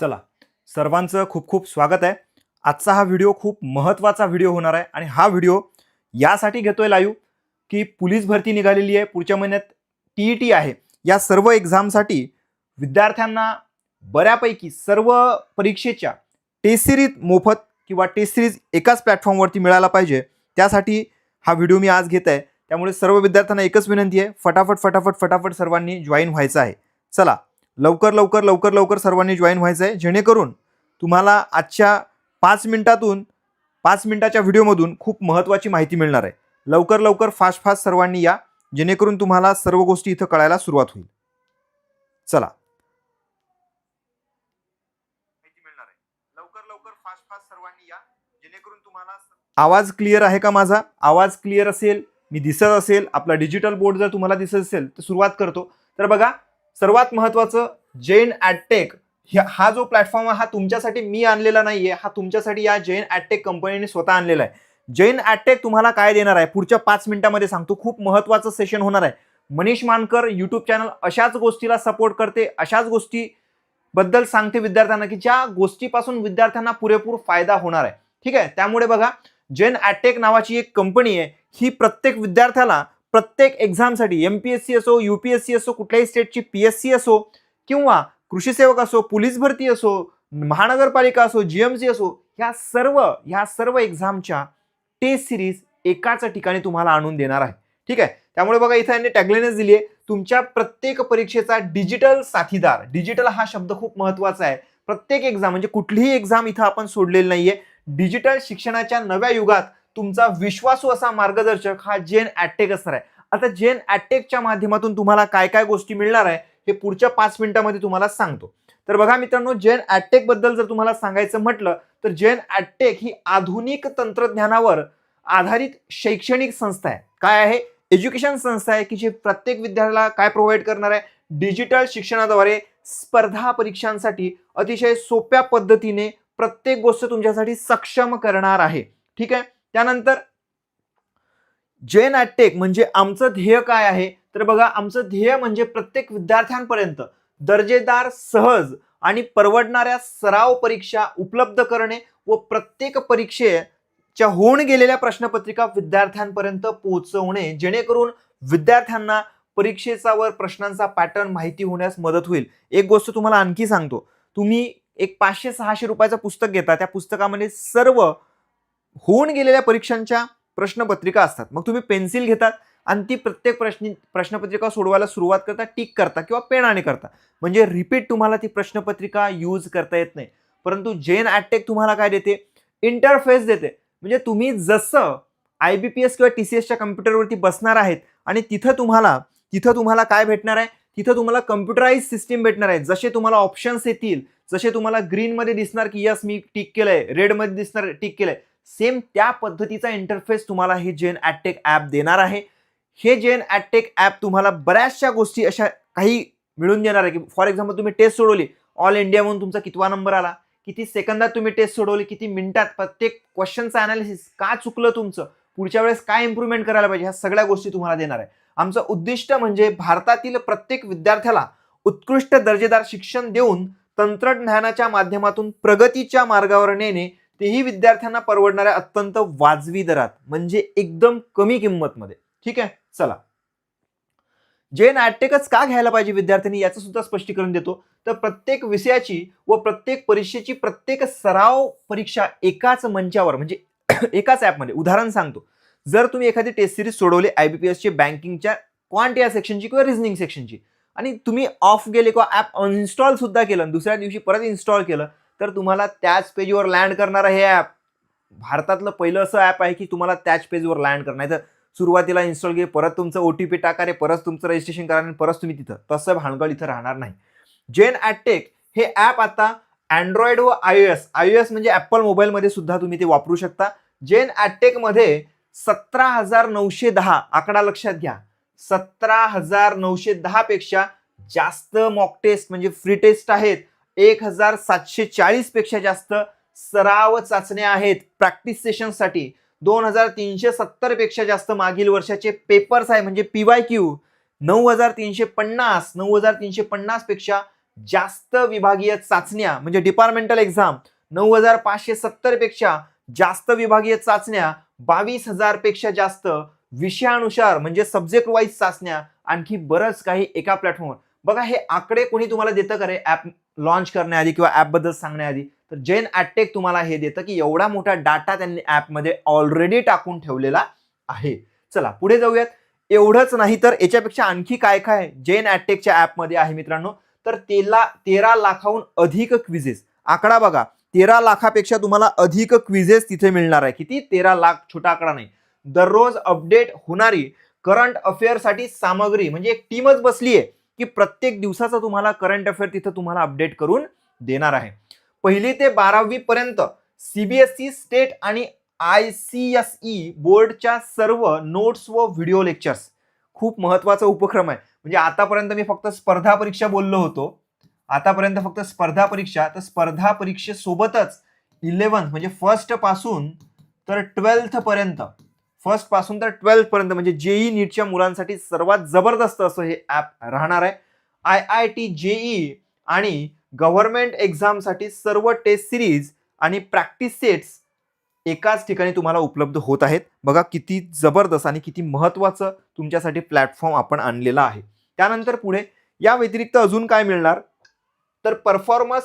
चला सर्वांचं खूप खूप स्वागत आहे. आजचा हा व्हिडिओ खूप महत्त्वाचा व्हिडिओ होणार आहे आणि हा व्हिडिओ यासाठी घेतोय लाईव्ह की पोलीस भरती निघालेली आहे पुढच्या महिन्यात टी ई टी आहे. या सर्व एक्झामसाठी विद्यार्थ्यांना बऱ्यापैकी सर्व परीक्षेच्या टेस्ट सिरीज मोफत किंवा टेस्ट सिरीज एकाच प्लॅटफॉर्मवरती मिळायला पाहिजे. त्यासाठी हा व्हिडिओ मी आज घेत आहे. त्यामुळे सर्व विद्यार्थ्यांना एकच विनंती आहे फटाफट फटाफट फटाफट सर्वांनी जॉईन व्हायचं आहे. चला लवकर लवकर लवकर लवकर सर्वांनी जॉईन व्हायचं आहे जेणेकरून तुम्हाला आजच्या पाच मिनिटातून पाच मिनिटाच्या व्हिडिओमधून खूप महत्त्वाची माहिती मिळणार आहे. लवकर लवकर फास्ट फास्ट सर्वांनी या. जेणेकरून तुम्हाला सर्व गोष्टी इथं कळायला सुरुवात होईल. चला. माहिती मिळणार आहे. लवकर लवकर फास्ट फास्ट सर्वांनी या. जेणेकरून तुम्हाला आवाज क्लिअर आहे का माझा? आवाज क्लिअर असेल मी दिसत असेल आपला डिजिटल बोर्ड जर तुम्हाला दिसत असेल तर सुरुवात करतो. तर बघा सर्वात महत्वाचं जैन ॲडटेक. हा जो प्लॅटफॉर्म आहे हा तुमच्यासाठी मी आणलेला नाहीये हा तुमच्यासाठी या जैन ॲडटेक कंपनीने स्वतः आणलेला आहे. जैन ॲडटेक तुम्हाला काय देणार आहे? पुढच्या पाच मिनिटामध्ये सांगतो खूप महत्वाचं सेशन होणार आहे. मनीष मानकर यूट्यूब चॅनल अशाच गोष्टीला सपोर्ट करते अशाच गोष्टी बद्दल सांगते विद्यार्थ्यांना की ज्या गोष्टीपासून विद्यार्थ्यांना पुरेपूर फायदा होणार आहे. ठीक आहे? त्यामुळे बघा जैन ॲटटेक नावाची एक कंपनी आहे ही प्रत्येक विद्यार्थ्याला प्रत्येक एक्झामसाठी एम पी एस सी असो यू पी एस सी असो कुठल्याही स्टेटची पी एस सी असो किंवा कृषी सेवक असो पोलीस भरती असो महानगरपालिका असो जी एम सी असो ह्या सर्व ह्या सर्व एक्झामच्या टेस्ट सिरीज एकाच ठिकाणी तुम्हाला आणून देणार आहे. ठीक आहे? त्यामुळे बघा इथं यांनी टॅगलाईनच दिली आहे तुमच्या प्रत्येक परीक्षेचा डिजिटल साथीदार डिजिटल हा शब्द खूप महत्त्वाचा आहे. प्रत्येक एक्झाम म्हणजे कुठलीही एक्झाम इथं आपण सोडलेली नाहीये. डिजिटल शिक्षणाच्या नव्या युगात तुमचा विश्वासू असा मार्गदर्शक हा जेन ॲटेक असणार आहे. आता जेन ॲटेकच्या माध्यमातून तुम्हाला काय काय गोष्टी मिळणार आहे हे पुढच्या पाच मिनिटामध्ये तुम्हाला सांगतो. तर बघा मित्रांनो जेन ॲटेकबद्दल जर तुम्हाला सांगायचं म्हटलं तर जेन ॲटेक ही आधुनिक तंत्रज्ञानावर आधारित शैक्षणिक संस्था आहे. काय आहे? एज्युकेशन संस्था आहे की जे प्रत्येक विद्यार्थ्याला काय प्रोव्हाइड करणार आहे? डिजिटल शिक्षणाद्वारे स्पर्धा परीक्षांसाठी अतिशय सोप्या पद्धतीने प्रत्येक गोष्ट तुमच्यासाठी सक्षम करणार आहे. ठीक आहे? त्यानंतर जय ॲटेक म्हणजे आमचं ध्येय काय आहे? तर बघा आमचं ध्येय म्हणजे प्रत्येक विद्यार्थ्यांपर्यंत दर्जेदार सहज आणि परवडणाऱ्या सराव परीक्षा उपलब्ध करणे व प्रत्येक परीक्षेच्या होऊन गेलेल्या प्रश्नपत्रिका विद्यार्थ्यांपर्यंत पोहोचवणे जेणेकरून विद्यार्थ्यांना परीक्षेचा वर प्रश्नांचा पॅटर्न माहिती होण्यास मदत होईल. एक गोष्ट तुम्हाला आणखी सांगतो. तुम्ही एक पाचशे सहाशे रुपयाचं पुस्तक घेता. त्या पुस्तकामध्ये सर्व होऊन गेलेल्या परीक्षांच्या प्रश्नपत्रिका असतात. मग तुम्ही पेन्सिल घेतात आणि ती प्रत्येक प्रश्न प्रश्नपत्रिका सोडवायला सुरुवात करता टिक करता किंवा पेनाने करता. म्हणजे रिपीट तुम्हाला ती प्रश्नपत्रिका यूज करता येत नाही. परंतु जेन ॲटेक तुम्हाला काय देते? इंटरफेस देते. म्हणजे तुम्ही जसं आय बी पी एस किंवा टी सी एसच्या कम्प्युटरवरती बसणार आहेत आणि तिथं तुम्हाला तिथं तुम्हाला काय भेटणार आहे? तिथं तुम्हाला कम्प्युटराईज सिस्टीम भेटणार आहे. जसे तुम्हाला ऑप्शन्स येतील जसे तुम्हाला ग्रीनमध्ये दिसणार की यस मी टिक आहे रेडमध्ये दिसणार टिक आहे सेम त्या पद्धतीचा इंटरफेस तुम्हाला हे जेन ॲटेक ॲप देणार आहे. हे जेन ॲटेक ॲप तुम्हाला बऱ्याचशा गोष्टी अशा काही मिळून देणार आहे की फॉर एक्झाम्पल तुम्ही टेस्ट सोडवली ऑल इंडिया म्हणून तुमचा कितवा नंबर आला किती सेकंदात तुम्ही टेस्ट सोडवली किती मिनिटात प्रत्येक क्वेश्चनचं अनालिसिस का चुकलं तुमचं पुढच्या वेळेस काय इम्प्रूव्हमेंट करायला पाहिजे ह्या सगळ्या गोष्टी तुम्हाला देणार आहे. आमचं उद्दिष्ट म्हणजे भारतातील प्रत्येक विद्यार्थ्याला उत्कृष्ट दर्जेदार शिक्षण देऊन तंत्रज्ञानाच्या माध्यमातून प्रगतीच्या मार्गावर नेणे तेही विद्यार्थ्यांना परवडणाऱ्या अत्यंत वाजवी दरात म्हणजे एकदम कमी किंमतमध्ये. ठीक आहे? चला. जे नाट्यकच का घ्यायला पाहिजे विद्यार्थ्यांनी याचं सुद्धा स्पष्टीकरण देतो. तर प्रत्येक विषयाची व प्रत्येक परीक्षेची प्रत्येक सराव परीक्षा एकाच मंचावर म्हणजे एकाच ॲपमध्ये. उदाहरण सांगतो. जर तुम्ही एखादी टेस्ट सिरीज सोडवली आय बी पी एसची बँकिंगच्या क्वांट या सेक्शनची किंवा रिझनिंग सेक्शनची आणि तुम्ही ऑफ गेले किंवा ॲप अनइन्स्टॉल सुद्धा केलं आणि दुसऱ्या दिवशी परत इन्स्टॉल केलं तर तुम्हाला त्याच पेजवर लँड करणारं हे ॲप भारतातलं पहिलं असं ॲप आहे की तुम्हाला त्याच पेजवर लँड करणार. नाही तर सुरुवातीला इन्स्टॉल घे परत तुमचं ओ टी पी टाका रे परत तुमचं रजिस्ट्रेशन करा आणि परत तुम्ही तिथं. तसं भानगड इथं राहणार नाही. जेन ॲटेक हे ॲप आता अँड्रॉइड व आय एस आय एस म्हणजे ॲपल मोबाईलमध्ये सुद्धा तुम्ही ते वापरू शकता. जेन ॲटेकमध्ये सतरा हजार नऊशे दहा आकडा लक्षात घ्या. सतरा हजार नऊशे दहापेक्षा जास्त मॉक टेस्ट म्हणजे फ्री टेस्ट आहेत. एक हजार सातशे चाळीसपेक्षा जास्त सराव चाचण्या आहेत. प्रॅक्टिस सेशनसाठी दोन हजार तीनशे सत्तरपेक्षा जास्त मागील वर्षाचे पेपर्स आहे म्हणजे पी वाय क्यू नऊ हजार तीनशे पन्नास नऊ हजार तीनशे पन्नासपेक्षा जास्त विभागीय चाचण्या म्हणजे डिपार्टमेंटल एक्झाम नऊ हजार पाचशे सत्तरपेक्षा जास्त विभागीय चाचण्या बावीस हजारपेक्षा जास्त विषयानुसार म्हणजे सब्जेक्ट वाईज चाचण्या आणखी बरंच काही एका प्लॅटफॉर्मवर बघा हे आकडे कोणी तुम्हाला देतं का रे? ॲप लॉन्च करण्याआधी किंवा ॲपबद्दल सांगण्याआधी तर जैन ॲटटेक तुम्हाला हे देतं की एवढा मोठा डाटा त्यांनी ॲपमध्ये ऑलरेडी टाकून ठेवलेला आहे. चला पुढे जाऊयात. एवढंच नाही तर याच्यापेक्षा आणखी काय काय जैन ॲटटेकच्या ॲपमध्ये आहे मित्रांनो? तर तेला तेरा लाखाहून अधिक क्विझेस आकडा बघा. तेरा लाखापेक्षा तुम्हाला अधिक क्विझेस तिथे मिळणार आहे. किती? तेरा लाख छोटा आकडा नाही. दररोज अपडेट होणारी करंट अफेअरसाठी सामग्री म्हणजे एक टीमच बसली आहे की प्रत्येक दिवसाचा तुम्हाला करंट अफेअर तिथं तुम्हाला अपडेट करून देणार आहे. पहिली ते बारावी पर्यंत सीबीएसई स्टेट आणि आय सी एस ई बोर्डच्या सर्व नोट्स व व्हिडिओ लेक्चर्स खूप महत्त्वाचा उपक्रम आहे. म्हणजे आतापर्यंत मी फक्त स्पर्धा परीक्षा बोललो होतो. आतापर्यंत फक्त स्पर्धा परीक्षा. तर स्पर्धा परीक्षेसोबतच इलेवन म्हणजे फर्स्टपासून तर ट्वेल्थ पर्यंत फर्स्टपासून तर ट्वेल्थ पर्यंत म्हणजे जेई नीटच्या मुलांसाठी सर्वात जबरदस्त असं हे ऍप राहणार आहे. आय आय टी जेई आणि गव्हर्नमेंट एक्झामसाठी सर्व टेस्ट सिरीज आणि प्रॅक्टिस सेट्स एकाच ठिकाणी तुम्हाला उपलब्ध होत आहेत. बघा किती जबरदस्त आणि किती महत्वाचं तुमच्यासाठी प्लॅटफॉर्म आपण आणलेला आहे. त्यानंतर पुढे या व्यतिरिक्त अजून काय मिळणार? तर परफॉर्मन्स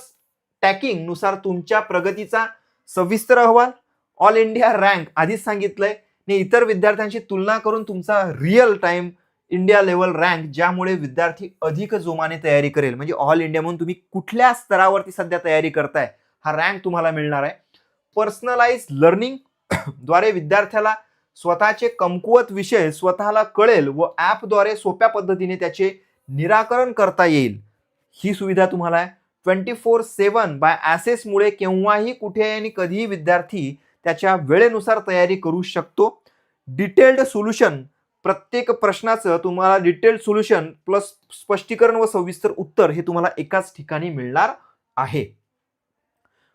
टॅकिंगनुसार तुमच्या प्रगतीचा सविस्तर अहवाल ऑल इंडिया रँक आधीच सांगितलंय. आणि इतर विद्यार्थ्यांशी तुलना करून तुमचा real time India level rank ज्यामुळे विद्यार्थी अधिक जोमाने तयारी करेल. म्हणजे ऑल इंडिया म्हणून तुम्ही कुठल्या स्तरावरती सध्या तयारी करताय हा रँक तुम्हाला मिळणार आहे. पर्सनलाइज लर्निंग द्वारे विद्यार्थ्याला स्वतःचे कमकुवत विषय स्वतःला कळेल व ॲपद्वारे सोप्या पद्धतीने त्याचे निराकरण करता येईल. ही सुविधा तुम्हाला आहे. ट्वेंटी फोर सेवन बाय ॲसेसमुळे केव्हाही कुठे आणि कधीही विद्यार्थी त्याच्या वेळेनुसार तयारी करू शकतो. डिटेल्ड सोल्युशन प्रत्येक प्रश्नाचं तुम्हाला डिटेल्ड सोल्युशन प्लस स्पष्टीकरण व सविस्तर उत्तर हे तुम्हाला एकाच ठिकाणी मिळणार आहे.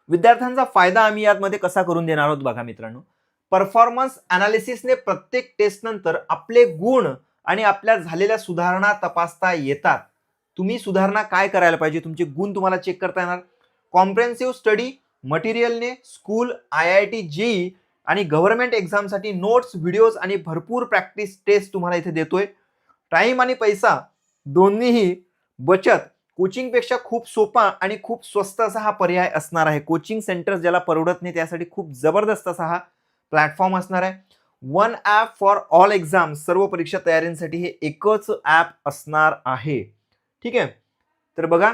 विद्यार्थ्यांचा फायदा आम्ही यामध्ये कसा करून देणार आहोत बघा मित्रांनो. परफॉर्मन्स अनालिसिसने प्रत्येक टेस्ट नंतर आपले गुण आणि आपल्या झालेल्या सुधारणा तपासता येतात. तुम्ही सुधारणा काय करायला पाहिजे? तुमचे गुण तुम्हाला चेक करता येणार. Comprehensive study मटेरियलने school I I T JEE आणि गव्हर्नमेंट एक्झामसाठी नोट्स व्हिडिओज आणि भरपूर प्रॅक्टिस टेस्ट तुम्हाला इथे देतोय. टाईम आणि पैसा दोन्हीही बचत कोचिंगपेक्षा खूप सोपा आणि खूप स्वस्त असा हा पर्याय असणार आहे. कोचिंग सेंटर्स ज्याला परवडत नाही त्यासाठी खूप जबरदस्त असा हा प्लॅटफॉर्म असणार आहे. One app for all exam सर्व परीक्षा तयारींसाठी हे एकच ॲप असणार आहे. ठीक आहे? तर बघा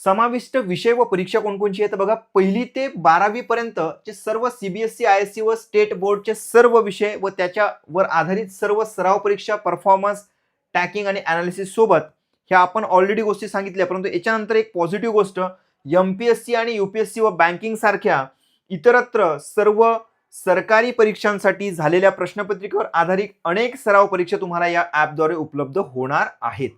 समाविष्ट विषय व परीक्षा कोणकोणची आहे तर बघा पहिली ते बारावी पर्यंतचे सर्व सीबीएसई आय एस सी व स्टेट बोर्डचे सर्व विषय व त्याच्यावर आधारित सर्व सराव परीक्षा परफॉर्मन्स टॅकिंग आणि अनालिसिस सोबत ह्या आपण ऑलरेडी गोष्टी सांगितल्या. परंतु याच्यानंतर एक पॉझिटिव्ह गोष्ट एम पी एस सी आणि यू पी एस सी व बँकिंग सारख्या इतरत्र सर्व सरकारी परीक्षांसाठी झालेल्या प्रश्नपत्रिकेवर आधारित अनेक सराव परीक्षा तुम्हाला या ॲपद्वारे उपलब्ध होणार आहेत.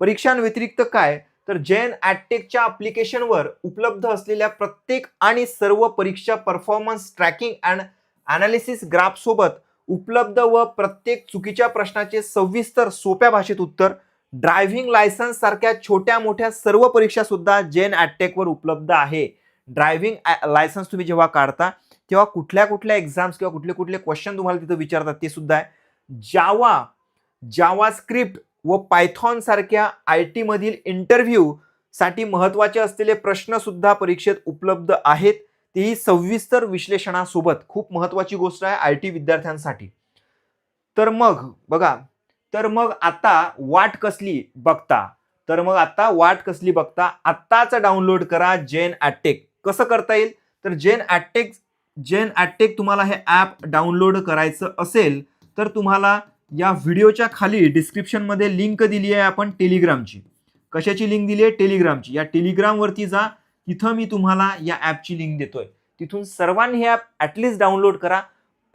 परीक्षांव्यतिरिक्त काय? तर जैन ॲटटेकच्या ॲप्लिकेशनवर उपलब्ध असलेल्या प्रत्येक आणि सर्व परीक्षा परफॉर्मन्स ट्रॅकिंग अँड अनालिसिस ग्राफसोबत उपलब्ध व प्रत्येक चुकीच्या प्रश्नाचे सविस्तर सोप्या भाषेत उत्तर ड्रायव्हिंग लायसन्स सारख्या छोट्या मोठ्या सर्व परीक्षा सुद्धा जेन ॲटटेकवर उपलब्ध आहे. ड्रायव्हिंग लायसन्स तुम्ही जेव्हा काढता तेव्हा कुठल्या कुठल्या एक्झाम्स किंवा कुठले कुठले क्वेश्चन तुम्हाला तिथं विचारतात ते सुद्धा आहे. जावा जावा स्क्रिप्ट व पायथॉन सारख्या आय टी मधील इंटरव्ह्यू साठी महत्त्वाचे असलेले प्रश्न सुद्धा परीक्षेत उपलब्ध आहेत. तेही सविस्तर विश्लेषणासोबत खूप महत्वाची गोष्ट आहे आय टी विद्यार्थ्यांसाठी. तर मग बघा तर मग आता वाट कसली बघता? तर मग आता वाट कसली बघता? आत्ताच डाउनलोड करा जेन ॲटटेक. कसं करता येईल? तर जेन ॲटटेक जेन ॲटटेक तुम्हाला हे ॲप डाउनलोड करायचं असेल तर तुम्हाला या व्हिडिओच्या खाली डिस्क्रिप्शनमध्ये लिंक दिली आहे आपण टेलिग्रामची. कशाची लिंक दिली आहे? टेलिग्रामची. या टेलिग्रामवरती जा तिथं मी तुम्हाला या ॲपची लिंक देतोय. तिथून सर्वांनी हे ॲप ॲटलिस्ट डाउनलोड करा.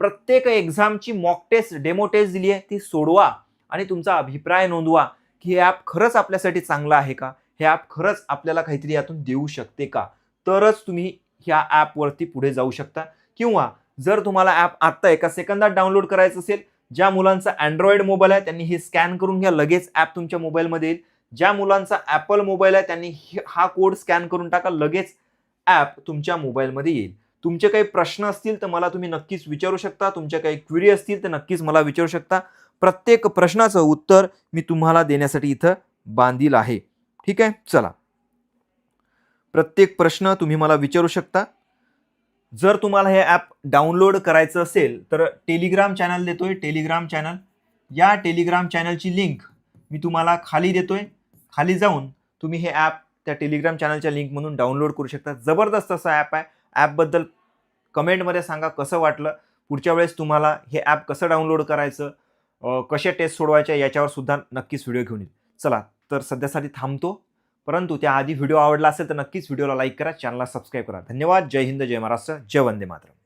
प्रत्येक एक्झामची मॉक टेस्ट डेमो टेस्ट दिली आहे ती सोडवा आणि तुमचा अभिप्राय नोंदवा की हे ॲप खरंच आपल्यासाठी चांगलं आहे का? हे ॲप खरंच आपल्याला काहीतरी यातून देऊ शकते का? तरच तुम्ही ह्या ॲपवरती पुढे जाऊ शकता. किंवा जर तुम्हाला ॲप आत्ता एका सेकंदात डाउनलोड करायचं असेल ज्या मुलांचा अँड्रॉइड मोबाईल आहे त्यांनी हे स्कॅन करून घ्या लगेच ॲप तुमच्या मोबाईलमध्ये येईल. ज्या मुलांचा ॲपल मोबाईल आहे त्यांनी हे- हा कोड स्कॅन करून टाका लगेच ॲप तुमच्या मोबाईलमध्ये येईल. तुमचे काही प्रश्न असतील तर मला तुम्ही नक्कीच विचारू शकता. तुमच्या काही क्विरी असतील तर नक्कीच मला विचारू शकता. प्रत्येक प्रश्नाचं उत्तर मी तुम्हाला देण्यासाठी इथं बांधील आहे. ठीक आहे? चला. प्रत्येक प्रश्न तुम्ही मला विचारू शकता. जर तुम्हाला हे ॲप डाउनलोड करायचं असेल तर टेलिग्राम चॅनल देतो आहे टेलिग्राम चॅनल या टेलिग्राम चॅनलची लिंक मी तुम्हाला खाली देतो आहे खाली जाऊन तुम्ही हे ॲप त्या टेलिग्राम चॅनलच्या लिंकमधून डाउनलोड करू शकता. जबरदस्त असं ॲप आहे. ॲपबद्दल कमेंटमध्ये सांगा कसं वाटलं. पुढच्या वेळेस तुम्हाला हे ॲप कसं डाउनलोड करायचं कशा टेस्ट सोडवायच्या याच्यावर सुद्धा नक्कीच व्हिडिओ घेऊन येईल. चला तर सध्यासाठी थांबतो. परंतु त्याआधी व्हिडिओ आवडला असेल तर नक्कीच व्हिडिओला लाईक करा चॅनलला सबस्क्राईब करा. धन्यवाद. जय हिंद जय महाराष्ट्र. जय वंदे मातरम.